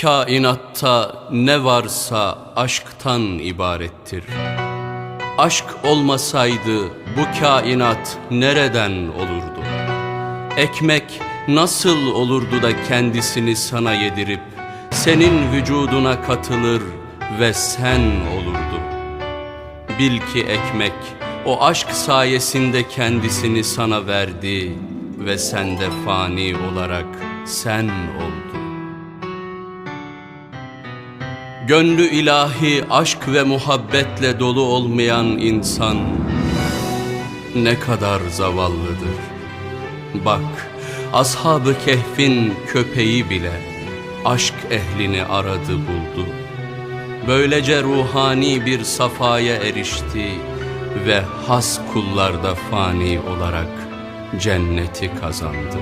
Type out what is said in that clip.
Kainatta ne varsa aşktan ibarettir. Aşk olmasaydı bu kainat nereden olurdu? Ekmek nasıl olurdu da kendisini sana yedirip senin vücuduna katılır ve sen olurdu? Bil ki ekmek o aşk sayesinde kendisini sana verdi ve sende fani olarak sen oldu. Gönlü ilahi aşk ve muhabbetle dolu olmayan insan ne kadar zavallıdır. Bak, ashab-ı kehfin köpeği bile aşk ehlini aradı buldu. Böylece ruhani bir safaya erişti ve has kullarda fani olarak cenneti kazandı.